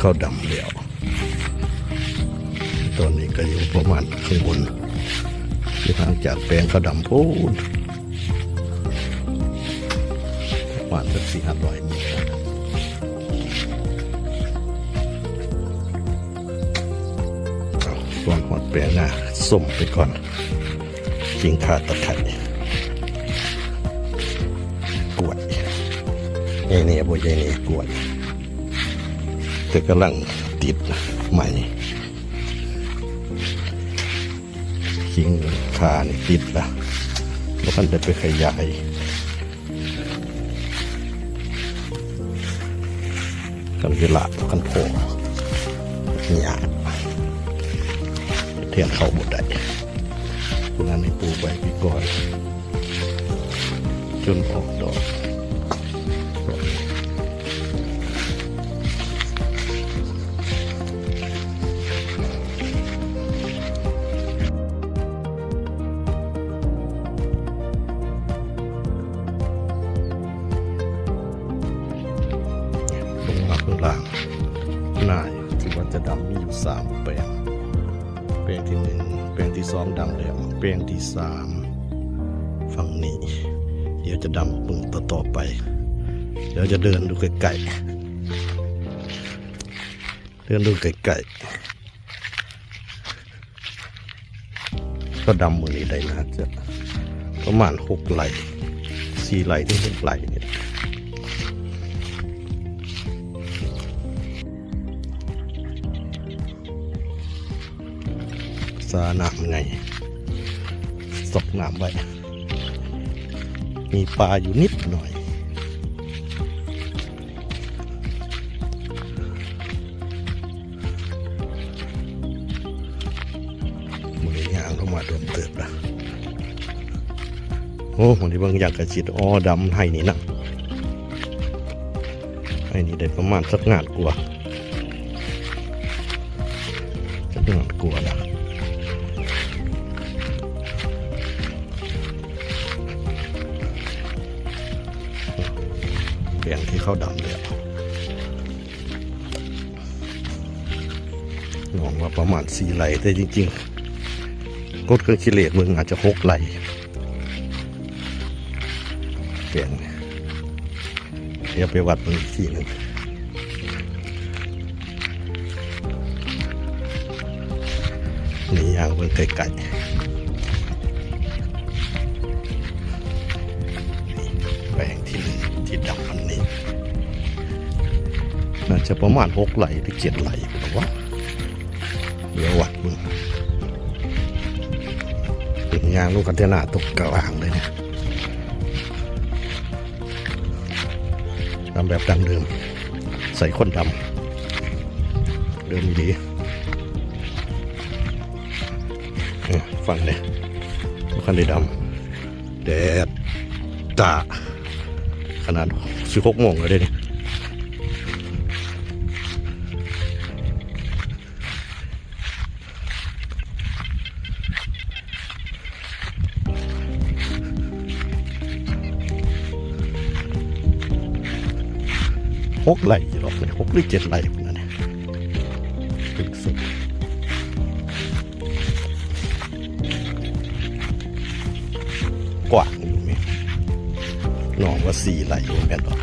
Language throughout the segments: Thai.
ข้าวดำแล้วตอนนี้ก็อยู่ประมาณข้างบนที่ห่างจากแปลงข้าวดำพูนประมาณสักสี่ห้าร้อยเมตรส่วนหอดแปลงหน้าส้มไปก่อนกิงขาตะไคร่กวดเอเนี่ยบ่เยเนี่ยกวด แต่กำลังติดใหม่คิงขานี่ติดละแล้วมันจะไปขยายกันเวลากันโผล่เนี่ยาเทียนเข้าหมดได้นั้นให้ปลูกไว้ปีก่อน จนออกดอก แปลงที่สามฝั่งนี้ เดี๋ยวจะดำมึงต่อต่อไป เดี๋ยวจะเดินดูไกลๆเดินดูไกลๆก็ดำมือนี้ได้นะจะประมาณหกไหลสี่ไหลถึงหกไหลเนี่ยสาน้ำไง สอกน้ำไว้ มีปลาอยู่นิดหน่อย มือยางเข้ามาโดนเติบละโอ้วันนี้บางอย่างกระชิดอ้อดำให้นี่นะให้นี่ได้ประมาณสักงานกลัวสักงานกลัวนะ เปลี่ยนที่เข้าดำเลยหนองว่าประมาณสี่ไหลแต่จริงๆกดเครื่องคิเลสมึงอาจจะหกไหลเปลี่ยนเดี๋ยวไปวัดมันอีกทีหนึ่งนี่ยางเบิ่งไกลๆแปลงที่หนึ่งที่ดำมัน น่าจะประมาณหกไหลหรือเจ็ดไหลว่าเดี๋ยววัดมึงเป็นยางลูกกันเทนาตกกระอ่างเลยเนี่ยทำแบบดังเดิม ใส่ข้นดำเดิมดีฟังเลยลูกคันได้ดำแดดตาขนาดสิบหกโมงแล้วเด้นี่ห กไหลหรอกเนี่ยหกหรือเจ็ดไหลนั้นเนี่ยถึงสุดกว้างอยู่ไหมน้องว่าสี่ไหลอยู่แม่นบ่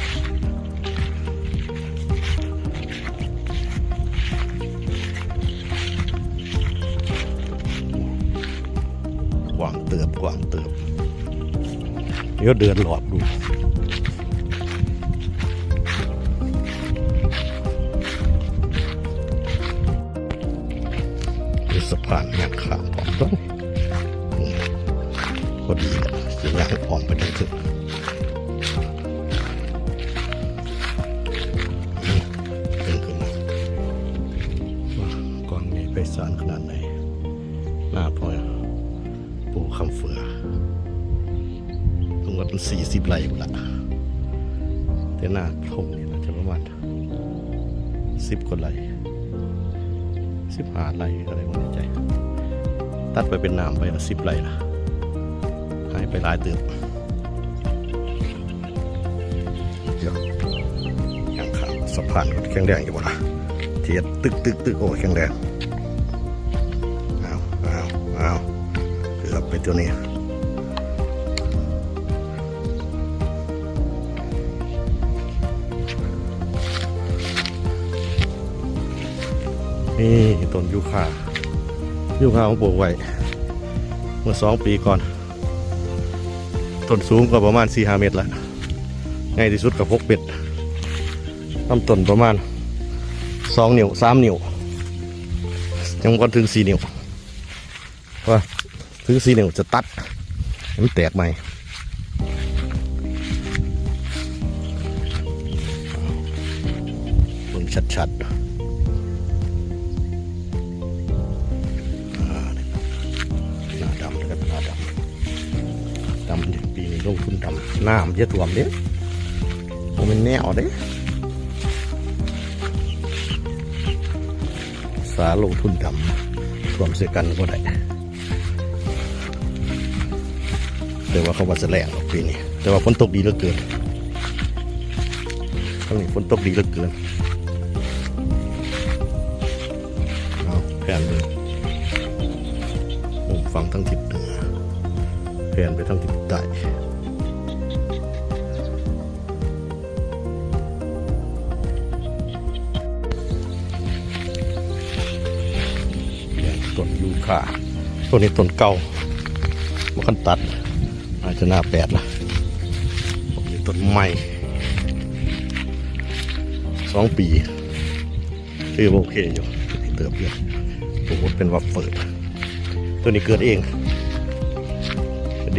กว่างเติบกว่างเติบเดี๋ยวเดินหลอดดู มีสะพานงานขามของต้องพอดีแหละจะยางออมไปทั้งถึงเป็นขึ้นมาว่าก่อนไปสารขนาดไหนหน้าพอยปูคำเฟือทั้งหมดมันสี่สิบไร่หมดละแต่หน้าทงนี่น่าจะประมาณสิบกว่าไร่ สิบห้าไร่อะไรวะในใจ ตัดไปเป็นน้ำไปละสิบไร่ละหายไปหลายเติบเดี๋ยวยังขาดสะพานแข็งแรงอยู่บ่ละเทียดตึกตึกตึกโอ้แข็งแรงเอาเอาเอาเกือบไปตัวนี้ นี่ต้นยูคายูคาของปลูกไว้เมื่อสองปีก่อนต้นสูงก็ประมาณ4 5เมตรละง่ายที่สุดกับพกเป็ดลำต้นประมาณสองนิ้วสามนิ้วยังก่อนถึงสี่นิ้วว่าถึงสี่นิ้วจะตัดมันแตกใหม่เบิ่งชัดๆ ดำปีนี้ลงทุนดำน้ำจะท่วมเด้ผมเป็นแนวเด้สาลงทุนดำรวมเสียกันก็ได้แต่ว่าเขาว่าจะแรงหรอกปีนี้แต่ว่าฝนตกดีเหลือเกินทั้งนี้ฝนตกดีเหลือเกินเอาแผนเลยผมฟังทั้งทิศเหนือ แผนไปทั้งทิศใต้ต้นยูคาต้นนี้ต้นเก่ามาคันตัดอาจจะหน้าแปดละผมนี่ต้นใหม่สองปีคือโอเคอยู่เติบเยอะผมว่าเป็นวัฟเฟิด ตัวนี้เกิดเอง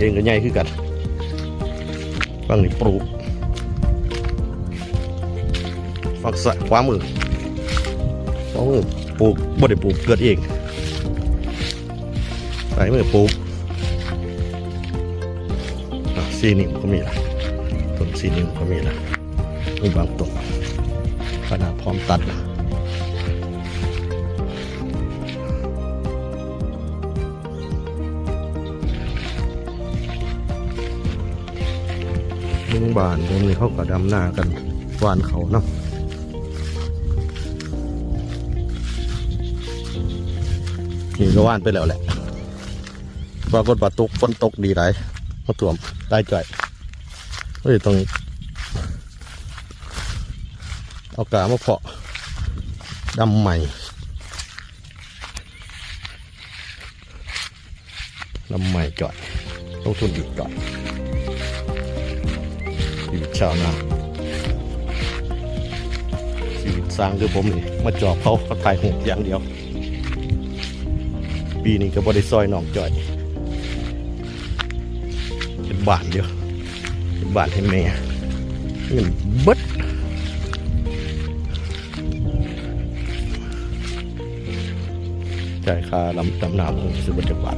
เองก็ใหญ่ขึ้นกันฟังนี่ปลูกฟังสะขวามือขวามือปลูกบ่ได้ปลูกเกิดเองใส่มือปลูกอะซีนิวก็มีละต้นซีนิวก็มีละมีบางต้นขนาดพร้อมตัดนะ ลุงบานผมนี่เขาก็ดำหน้ากันหวานเขาเนาะนี่ก็ว่านไปแล้วแหละปรากฏว่าตกฝนตกดีไรมาถ่วมได้จ่อยเฮ้ยต้องเอากามาเพาะดำใหม่ดำใหม่จ่อยต้องทุนอีกจ่อย ชีวิตชาวนาชีวิตสร้างคือผมนี่มาจอบเขาเขาตายหกอย่างเดียว ปีนี้ก็บริซอยหนองจ่อยเป็นบานเดียวเป็นบานให้แม่เงินเบิดจ่ายค่าลำดำน้ำของสิบเจ็ดบาท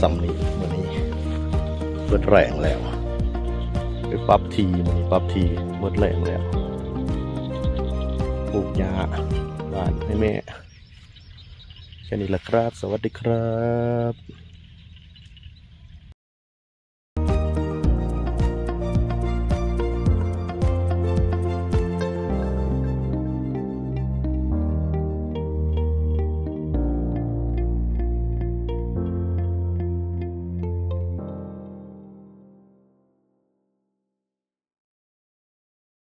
ซ้ำนี้วันนี้เบิดแรงแล้วไปปรับทีมันนี้ปรับทีเบิดแรงแล้วปลูกยาบ้านให้แม่แค่นี้ละครับ สวัสดีครับ